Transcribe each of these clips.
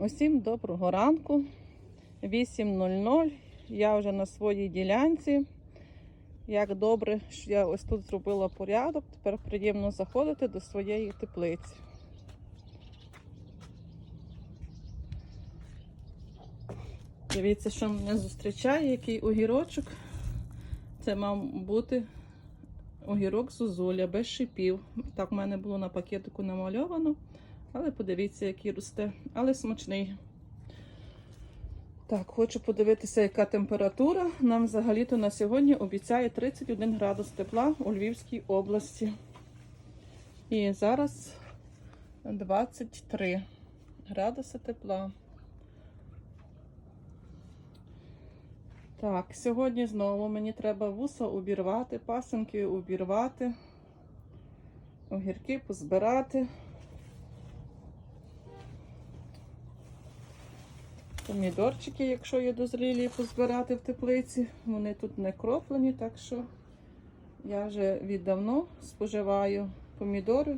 Усім доброго ранку. 8.00. Я вже на своїй ділянці. Як добре, що я ось тут зробила порядок. Тепер приємно заходити до своєї теплиці. Дивіться, що мене зустрічає, який огірочок. Це мав бути огірок зозуля без шипів. Так в мене було на пакетику намальовано. Але подивіться, який росте, але смачний. Так, хочу подивитися, яка температура. Нам взагалі-то на сьогодні обіцяє 31 градус тепла у Львівській області. І зараз 23 градуси тепла. Так, сьогодні знову мені треба вуса обірвати, пасенки обірвати, огірки позбирати. Помідорчики, якщо є дозрілі, позбирати в теплиці. Вони тут не кроплені, так що я вже віддавно споживаю помідори,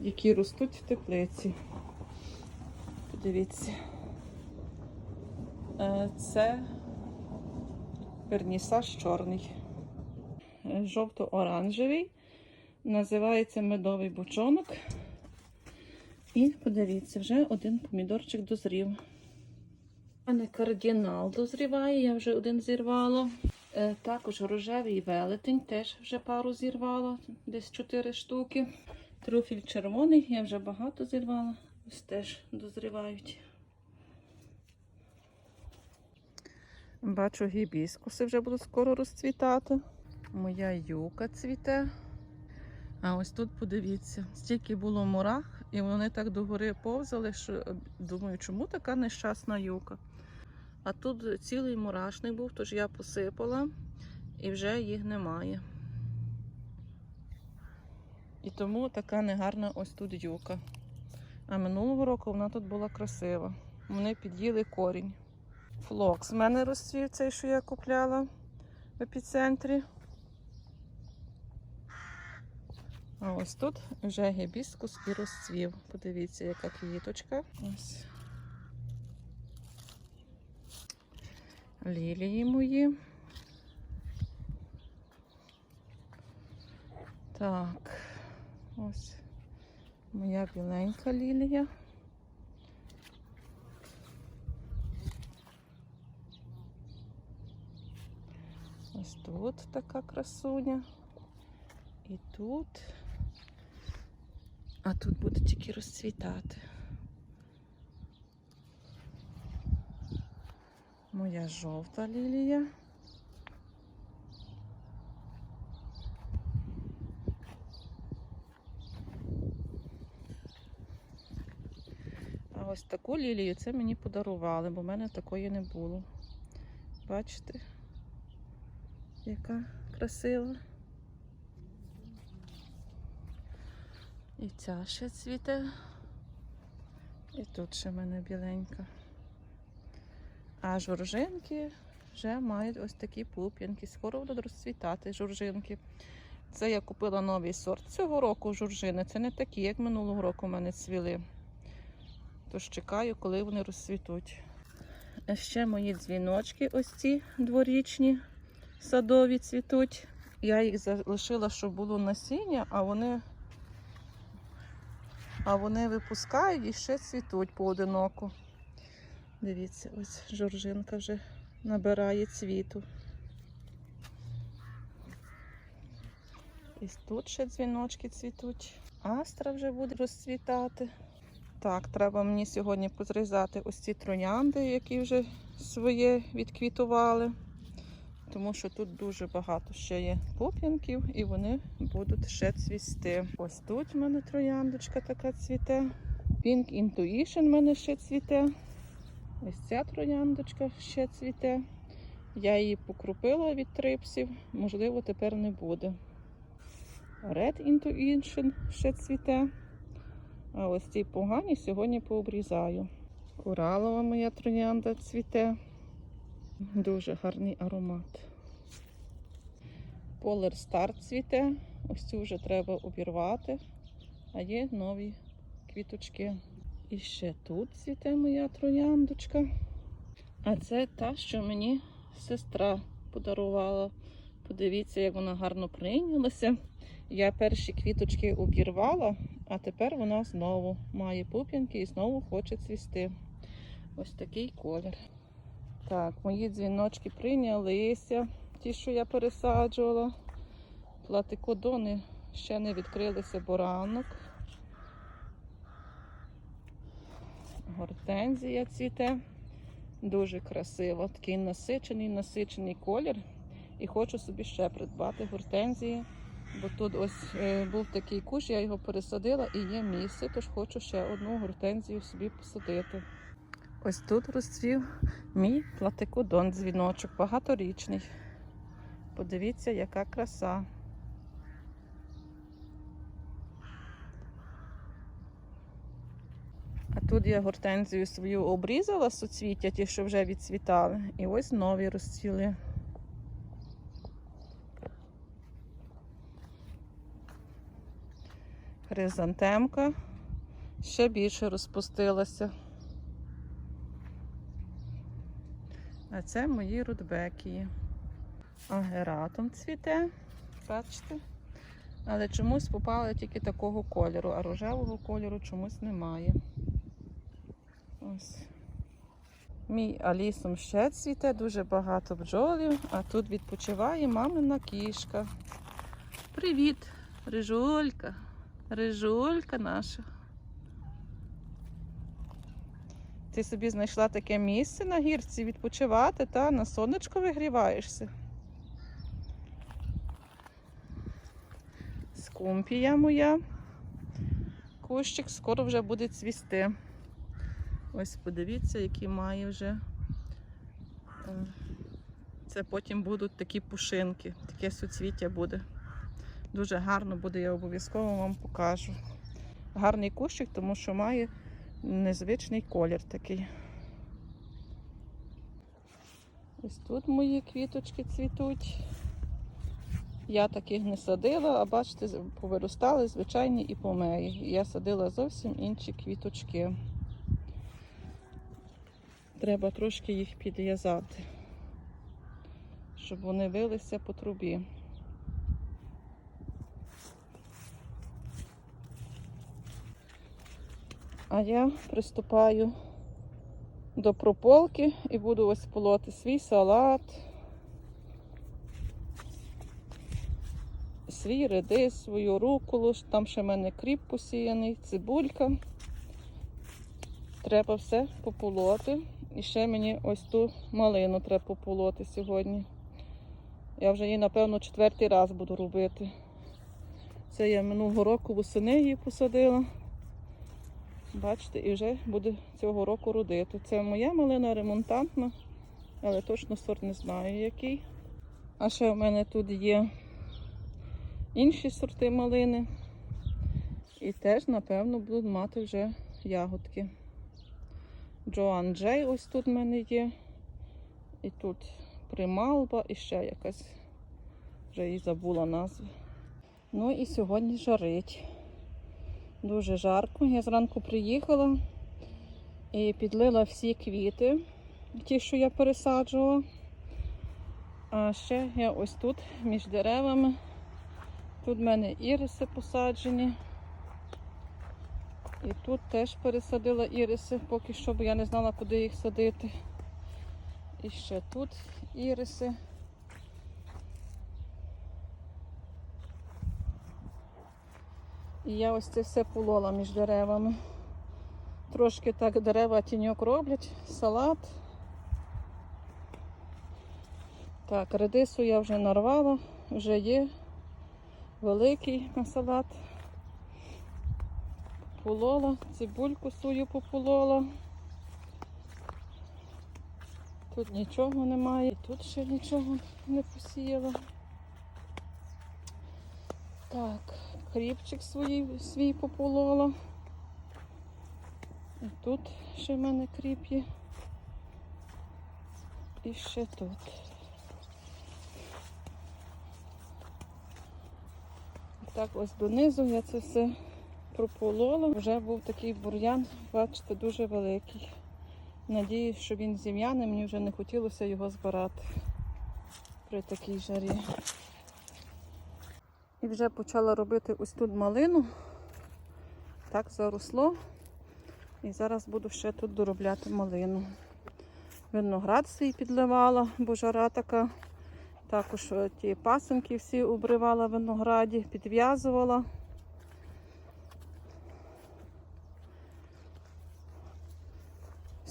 які ростуть в теплиці. Подивіться. Е, Це вернісаж чорний, жовто-оранжевий. Називається медовий бучонок. І подивіться, вже один помідорчик дозрів. Мене кардинал дозріває, я вже один зірвала. Е, також рожевий велетень, теж вже пару зірвала, десь 4 штуки. Труфіль червоний, я вже багато зірвала, ось теж дозрівають. Бачу, гібіскуси вже будуть скоро розцвітати. Моя юка цвіте. А ось тут подивіться, стільки було мурах, і вони так догори повзали, що думаю, чому така нещасна юка. А тут цілий мурашник був, тож я посипала і вже їх немає. І тому така негарна ось тут юка. А минулого року вона тут була красива. Вони під'їли корінь. Флокс в мене розцвів цей, що я купляла в епіцентрі. А ось тут вже гібіскус і розцвів. Подивіться, яка квіточка. Ось. Лілії мої. Так, ось моя біленька лілія. Ось тут така красуня. І тут. А тут буде тільки розцвітати. Моя жовта лілія. А ось таку лілію це мені подарували, бо в мене такої не було. Бачите, яка красива. І ця ще цвіте. І тут ще в мене біленька. А журжинки вже мають ось такі пуп'янки. Скоро будуть розцвітати журжинки. Це я купила новий сорт цього року журжини. Це не такі, як минулого року в мене цвіли. Тож чекаю, коли вони розцвітуть. Ще мої дзвіночки, ось ці дворічні, садові цвітуть. Я їх залишила, щоб було насіння, а вони а вони випускають і ще цвітуть поодиноко. Дивіться, ось жоржинка вже набирає цвіту. І тут ще дзвіночки цвітуть. Астра вже буде розцвітати. Так, треба мені сьогодні позрізати ось ці троянди, які вже своє відквітували. Тому що тут дуже багато ще є пуп'янків і вони будуть ще цвісти. Ось тут в мене трояндочка така цвіте. Pink Intuition в мене ще цвіте. Ось ця трояндочка ще цвіте. Я її покрупила від трипсів, можливо, тепер не буде. Red Intuition ще цвіте. А ось ці погані сьогодні пообрізаю. Коралова моя троянда цвіте. Дуже гарний аромат. Polar Star цвіте. Ось цю вже треба обірвати. А є нові квіточки. І ще тут цвіте моя трояндочка. А це та, що мені сестра подарувала. Подивіться, як вона гарно прийнялася. Я перші квіточки обірвала, а тепер вона знову має пуп'янки і знову хоче цвісти. Ось такий колір. Так, мої дзвіночки прийнялися, ті, що я пересаджувала. Платикодони ще не відкрилися, бо ранок. Гортензія цвіте. Дуже красиво. Такий насичений, насичений колір. І хочу собі ще придбати гортензії. Бо тут ось е, був такий кущ, я його пересадила і є місце, тож хочу ще одну гортензію собі посадити. Ось тут розцвів мій платикодон дзвіночок, багаторічний. Подивіться, яка краса. А тут я гортензію свою обрізала суцвіття, ті, що вже відцвітали. І ось нові розцвіли. Хризантемка ще більше розпустилася. А це мої рудбекії. Агератом цвіте, бачите? Але чомусь попали тільки такого кольору, а рожевого кольору чомусь немає. Мій алісом ще цвіте, дуже багато бджолів, а тут відпочиває мамина кішка. Привіт, рижулька, рижулька наша. Ти собі знайшла таке місце на гірці відпочивати, та на сонечко вигріваєшся. Скумпія моя. Кущик скоро вже буде цвісти. Ось подивіться, які має вже. е, Це потім будуть такі пушинки, таке суцвіття буде. Дуже гарно буде, я обов'язково вам покажу. Гарний кущик, тому що має незвичний колір такий. Ось тут мої квіточки цвітуть. Я таких не садила, а бачите, повиростали звичайні і помеї. Я садила зовсім інші квіточки. Треба трошки їх підв'язати, щоб вони вилися по трубі. А я приступаю до прополки і буду ось полоти свій салат, свій редис, свою руколу, там ще в мене кріп посіяний, цибулька. Треба все пополоти. І ще мені ось ту малину треба пополоти сьогодні. Я вже її, напевно, четвертий раз буду робити. Це я минулого року восени її посадила. Бачите, і вже буде цього року родити. Це моя малина ремонтантна, але точно сорт не знаю який. А ще в мене тут є інші сорти малини. І теж, напевно, будуть мати вже ягодки. Джоан Джей ось тут в мене є. І тут прималба і ще якась. Вже її забула назву. Ну і сьогодні жарить. Дуже жарко. Я зранку приїхала і підлила всі квіти, ті, що я пересаджувала. А ще я ось тут між деревами. Тут в мене іриси посаджені. І тут теж пересадила іриси, поки що, бо я не знала, куди їх садити. І ще тут іриси. І я ось це все полола між деревами. Трошки так дерева тіньок роблять, салат. Так, редису я вже нарвала, вже є великий на салат. Полола, цибульку свою пополола. Тут нічого немає, тут ще нічого не посіяла. Так, хлібчик свій, свій пополола. І тут ще в мене кріп є. І ще тут. Так ось донизу я це все прополола. Вже був такий бур'ян, бачите, дуже великий. Надіюсь, що він зім'яний, мені вже не хотілося його збирати при такій жарі. І вже почала робити ось тут малину. Так заросло. І зараз буду ще тут доробляти малину. Виноград свій підливала, бо жара така. Також е, ті пасинки всі обривала в винограді, підв'язувала.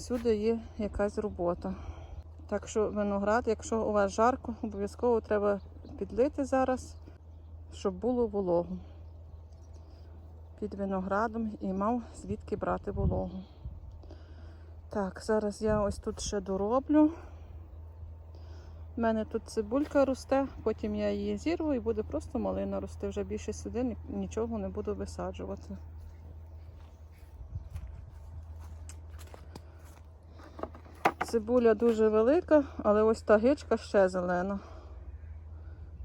Всюди є якась робота. Так що виноград, якщо у вас жарко, обов'язково треба підлити зараз, щоб було вологу під виноградом і мав звідки брати вологу. Так, зараз я ось тут ще дороблю. У мене тут цибулька росте, потім я її зірву і буде просто малина рости. Вже більше сюди нічого не буду висаджувати. Цибуля дуже велика, але ось та гичка ще зелена.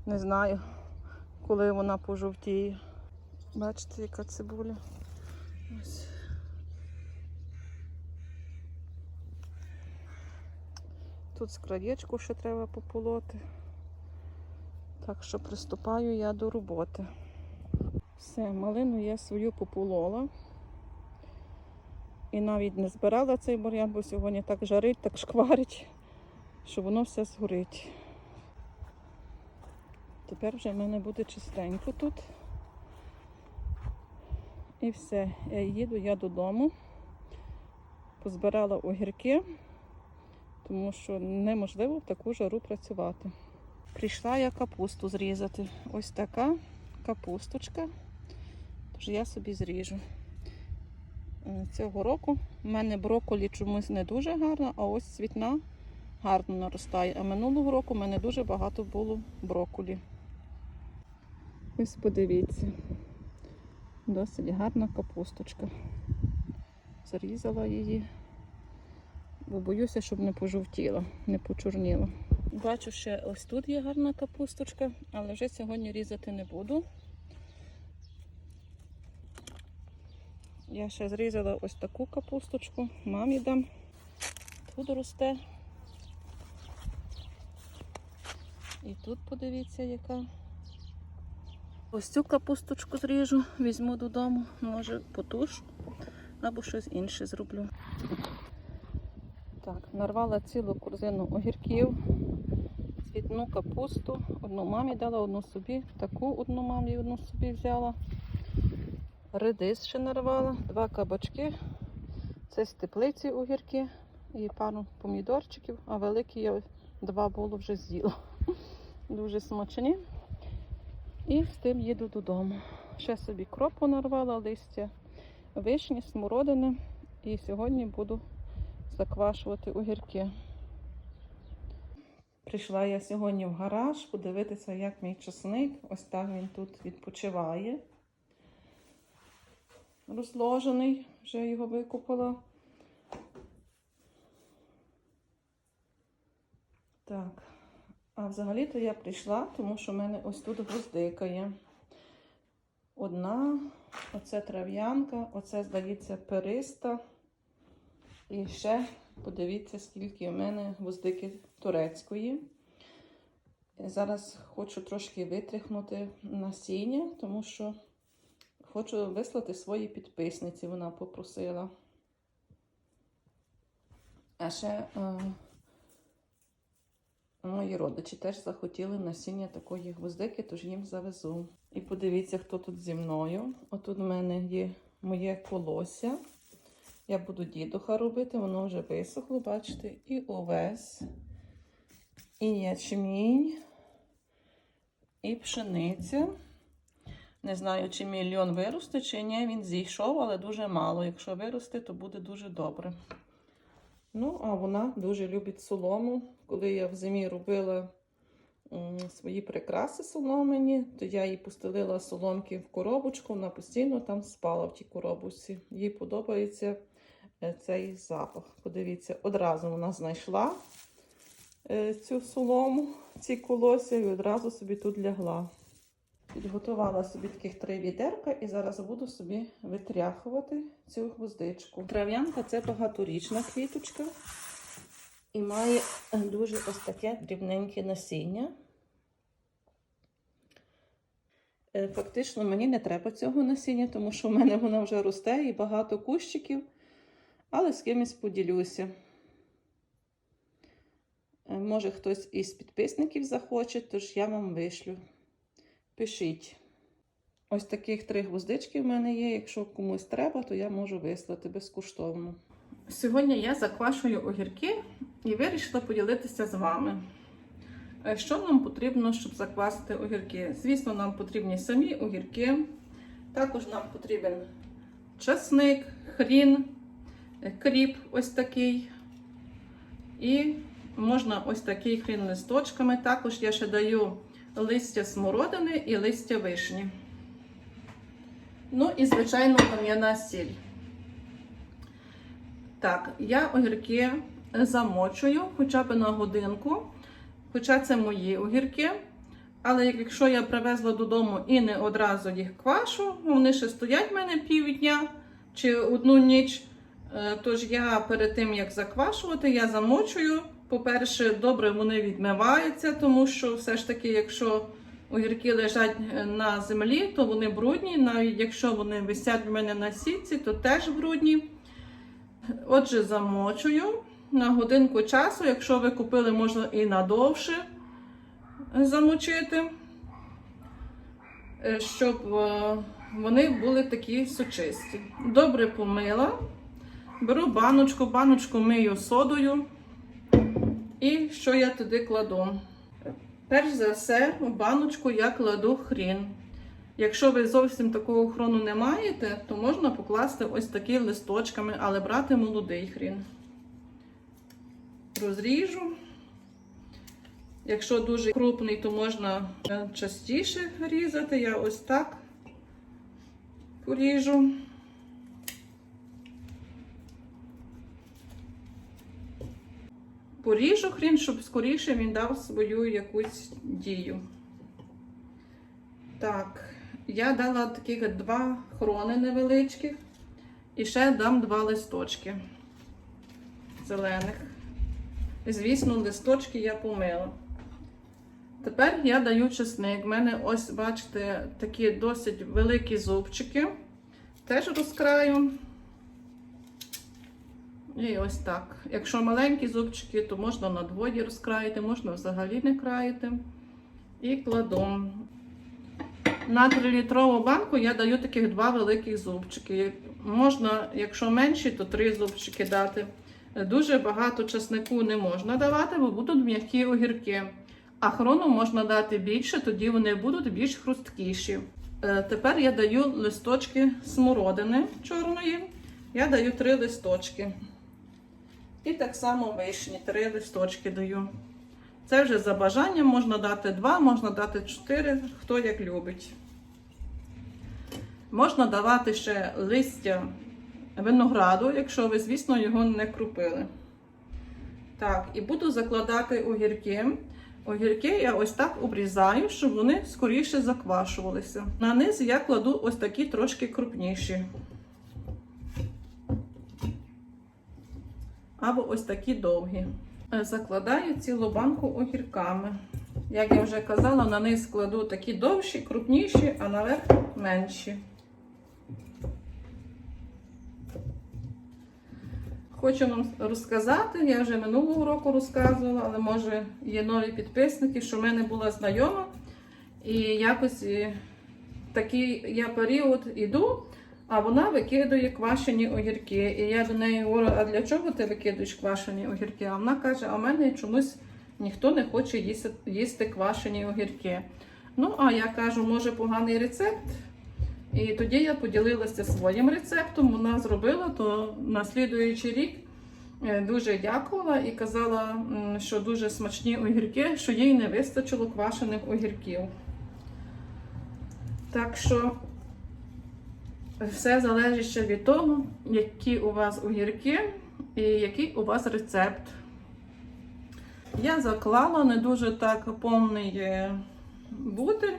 Не знаю, коли вона пожовтіє. Бачите, яка цибуля. Ось. Тут скрадечку ще треба пополоти. Так що приступаю я до роботи. Все, малину я свою пополола. І навіть не збирала цей бур'ян, бо сьогодні так жарить, так шкварить, що воно все згорить. Тепер вже в мене буде чистенько тут. І все, я їду я додому. Позбирала огірки, тому що неможливо в таку жару працювати. Прийшла я капусту зрізати. Ось така капусточка. Тож я собі зріжу. Е, Цього року в мене брокколі чомусь не дуже гарно, а ось цвітна гарно наростає. А минулого року в мене дуже багато було брокколі. Ось подивіться. Досить гарна капусточка. Зарізала її, бо боюся, щоб не пожовтіла, не почорніла. Бачу, ще ось тут є гарна капусточка, але вже сьогодні різати не буду. Я ще зрізала ось таку капусточку, мамі дам. Тут росте. І тут подивіться, яка. Ось цю капусточку зріжу, візьму додому, може потушу або щось інше зроблю. Так, нарвала цілу корзину огірків, цвітну капусту. Одну мамі дала, одну собі, таку одну мамі, одну собі взяла. Редис ще нарвала, два кабачки. Це з теплиці огірки і пару помідорчиків, а великі я два було вже з'їла. Дуже смачні. І з тим їду додому. Ще собі кропу нарвала, листя вишні, смородини. І сьогодні буду заквашувати огірки. Прийшла я сьогодні в гараж подивитися, як мій часник. Ось так він тут відпочиває. Розложений, вже його викупила. Так. А взагалі-то я прийшла, тому що в мене ось тут гвоздика є. Одна, оце трав'янка, оце, здається, периста. І ще подивіться, скільки в мене гвоздики турецької. Зараз хочу трошки витряхнути насіння, тому що хочу вислати своїй підписниці, вона попросила. А ще. Е Мої родичі теж захотіли насіння такої гвоздики, тож їм завезу. І подивіться, хто тут зі мною. Отут в мене є моє колося. Я буду дідуха робити, воно вже висохло, бачите, і овес, і ячмінь, і пшениця. Не знаю, чи мільйон виросте, чи ні. Він зійшов, але дуже мало. Якщо виросте, то буде дуже добре. Ну, а вона дуже любить солому. Коли я в зимі робила свої прикраси соломені, то я їй постелила соломки в коробочку, вона постійно там спала в тій коробочці. Їй подобається е, цей запах. Подивіться, одразу вона знайшла е, цю солому, ці колося, і одразу собі тут лягла. Підготувала собі таких три відерка і зараз буду собі витряхувати цю гвоздичку. Трав'янка це багаторічна квіточка і має дуже ось таке дрібненьке насіння. Е, Фактично мені не треба цього насіння, тому що в мене воно вже росте і багато кущиків, але з кимось поділюся. Е, Може, хтось із підписників захоче, тож я вам вишлю. Пишіть. Ось таких три гвоздички в мене є. Якщо комусь треба, то я можу вислати безкоштовно. Сьогодні я заквашую огірки і вирішила поділитися з вами. Е, Що нам потрібно, щоб заквасити огірки? Звісно, нам потрібні самі огірки. Також нам потрібен часник, хрін, е, кріп ось такий. І можна ось такий хрін листочками. Також я ще даю листя смородини і листя вишні. Ну і, звичайно, кам'яна сіль. Так, я огірки замочую хоча б на годинку. Хоча це мої огірки. Але якщо я привезла додому і не одразу їх квашу, вони ще стоять в мене півдня чи одну ніч. Е, Тож я перед тим, як заквашувати, я замочую. По-перше, добре вони відмиваються, тому що все ж таки, якщо огірки лежать е, на землі, то вони брудні. Навіть якщо вони висять в мене на сітці, то теж брудні. Отже, замочую на годинку часу. Якщо ви купили, можна і надовше замочити, е, щоб е, вони були такі сочисті. Добре помила. Беру баночку, баночку мию содою. І що я туди кладу? Перш за все, у баночку я кладу хрін. Якщо ви зовсім такого хрону не маєте, то можна покласти ось такі листочками, але брати молодий хрін. Розріжу. Якщо дуже крупний, то можна е, частіше різати. Я ось так поріжу. Поріжу хрін, щоб скоріше він дав свою якусь дію. Так, я дала таких два хрони невеличких. І ще дам два листочки зелених. Звісно, листочки я помила. Тепер я даю чесник. У мене ось, бачите, такі досить великі зубчики. Теж розкраю. І ось так. Якщо маленькі зубчики, то можна на двоє розкраїти, можна взагалі не країти. І кладу. На 3-літрову банку я даю таких два великих зубчики. Можна, якщо менші, то три зубчики дати. Дуже багато часнику не можна давати, бо будуть м'які огірки. А хрону можна дати більше, тоді вони будуть більш хрусткіші. Е, Тепер я даю листочки смородини чорної. Я даю три листочки. І так само вишні, три листочки даю. Це вже за бажанням можна дати два, можна дати чотири, хто як любить. Можна давати ще листя винограду, якщо ви, звісно, його не крупили. Так, і буду закладати огірки. Огірки я ось так обрізаю, щоб вони скоріше заквашувалися. На низ я кладу ось такі трошки крупніші. Або ось такі довгі. Е, Закладаю цілу банку огірками. Як я вже казала, на низ кладу такі довші, крупніші, а наверх менші. Хочу вам розказати, я вже минулого року розказувала, але може є нові підписники, що в мене була знайома. І якось е, такий я період іду, а вона викидує квашені огірки. І я до неї говорю, а для чого ти викидуєш квашені огірки? А вона каже, а в мене чомусь ніхто не хоче їсти, їсти квашені огірки. Ну, а я кажу, може поганий рецепт. І тоді я поділилася своїм рецептом. Вона зробила, то на слідуючий рік е, дуже дякувала і казала, що дуже смачні огірки, що їй не вистачило квашених огірків. Так що все залежить ще від того, які у вас огірки і який у вас рецепт. Я заклала не дуже так повний е, бутиль.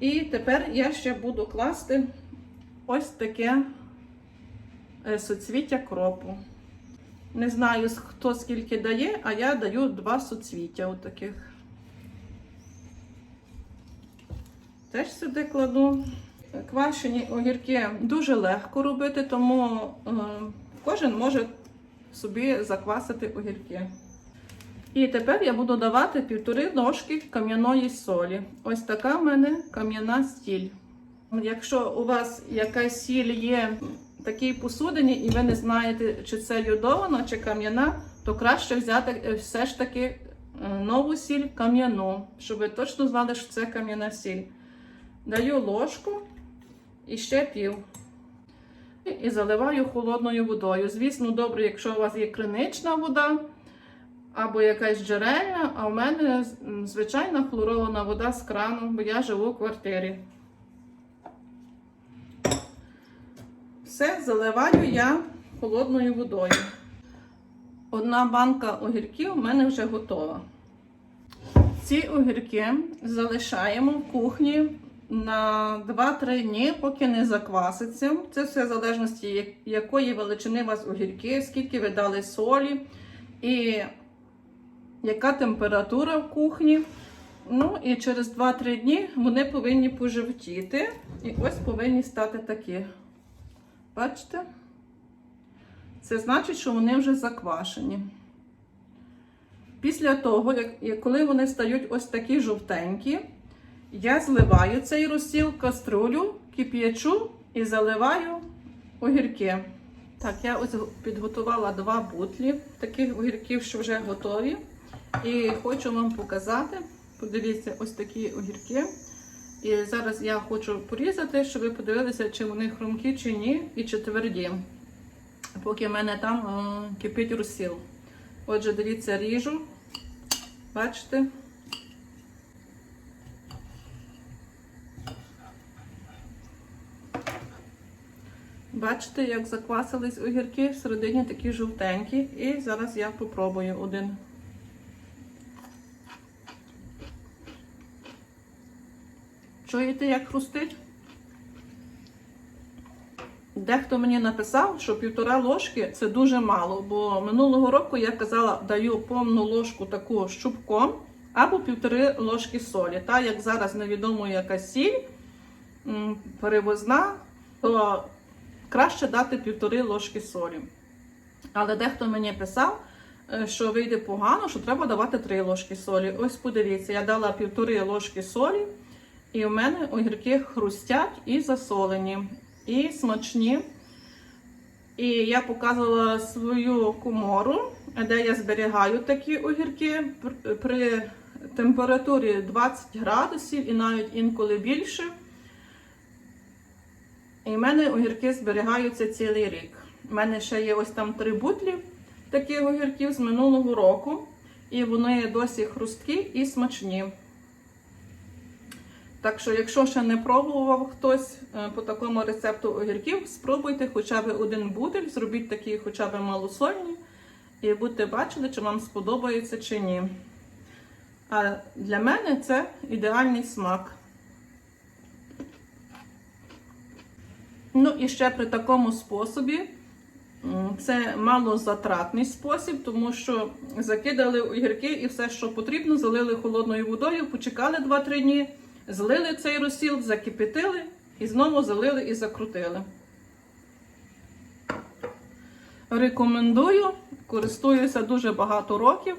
І тепер я ще буду класти ось таке е, суцвіття кропу. Не знаю, хто скільки дає, а я даю два суцвіття отаких. Теж сюди кладу. Квашені огірки дуже легко робити, тому е, кожен може собі заквасити огірки. І тепер я буду давати півтори ложки кам'яної солі. Ось така в мене кам'яна сіль. Якщо у вас якась сіль є в такій посудині, і ви не знаєте, чи це йодована, чи кам'яна, то краще взяти е, все ж таки е, нову сіль кам'яну, щоб ви точно знали, що це кам'яна сіль. Даю ложку і ще пів. І заливаю холодною водою. Звісно, добре, якщо у вас є кринична вода або якась джерельна, а у мене звичайна хлорована вода з крану, бо я живу у квартирі. Все заливаю я холодною водою. Одна банка огірків у мене вже готова. Ці огірки залишаємо в кухні на 2-3 дні, поки не закваситься. Це все в залежності, якої величини у вас огірки, скільки ви дали солі і яка температура в кухні. Ну і через 2-3 дні вони повинні пожовтіти. І ось повинні стати такі. Бачите? Це значить, що вони вже заквашені. Після того, як коли вони стають ось такі жовтенькі, я зливаю цей розсіл в каструлю, кип'ячу і заливаю огірки. Так, я ось підготувала два бутлі таких огірків, що вже готові. І хочу вам показати. Подивіться, ось такі огірки. І зараз я хочу порізати, щоб ви подивилися, чи вони хрумкі, чи ні, і чи тверді. Поки в мене там е, кипить розсіл. Отже, дивіться, ріжу. Бачите? Бачите, як заквасились огірки, всередині такі жовтенькі. І зараз я попробую один. Чуєте, як хрустить? Дехто мені написав, що півтора ложки це дуже мало, бо минулого року я казала, даю повну ложку таку щупком або півтори ложки солі. Та як зараз невідомо яка сіль перевозна, то краще дати півтори ложки солі. Але дехто мені писав, е, що вийде погано, що треба давати 3 ложки солі. Ось подивіться, я дала півтори ложки солі, і у мене огірки хрустять і засолені, і смачні. І я показувала свою комору, де я зберігаю такі огірки при температурі 20 градусів і навіть інколи більше. І в мене огірки зберігаються цілий рік. У мене ще є ось там три бутлі таких огірків з минулого року. І вони досі хрусткі і смачні. Так що, якщо ще не пробував хтось е, по такому рецепту огірків, спробуйте хоча б один бутиль, зробіть такі хоча б малосольні, і будете бачили, чи вам сподобається чи ні. А для мене це ідеальний смак. Ну і ще при такому способі це малозатратний спосіб, тому що закидали огірки і все, що потрібно, залили холодною водою, почекали 2-3 дні, злили цей розсіл, закипятили і знову залили і закрутили. Рекомендую, користуюся дуже багато років,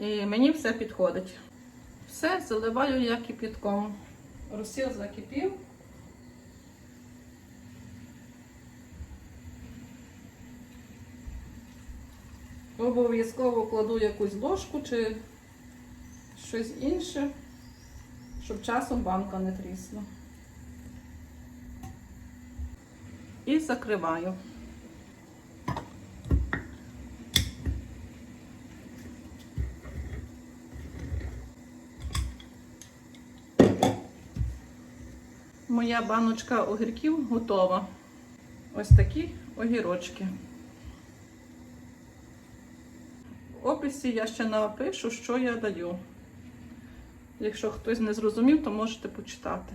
і мені все підходить. Все, заливаю я кипятком. Розсіл закипів. Обов'язково кладу якусь ложку чи щось інше, щоб часом банка не трісла. І закриваю. Моя баночка огірків готова. Ось такі огірочки. В описі я ще напишу, що я даю. Якщо хтось не зрозумів, то можете почитати.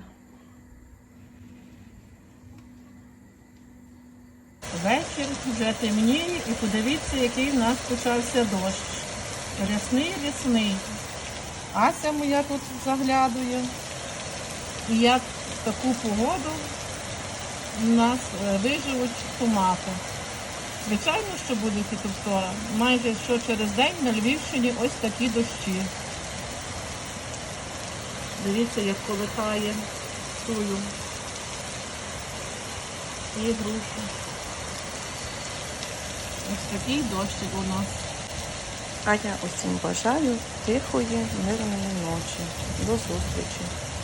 Вечір вже темніє і подивіться, який в нас почався дощ. Рясний, рясний. Ася моя тут заглядує. І як в таку погоду у нас е, виживуть томати. Звичайно, що буде фітофтора. Майже що через день на Львівщині ось такі дощі. Дивіться, як колихає сую і грушу. Ось такий дощик у нас. А я усім бажаю тихої, мирної ночі. До зустрічі!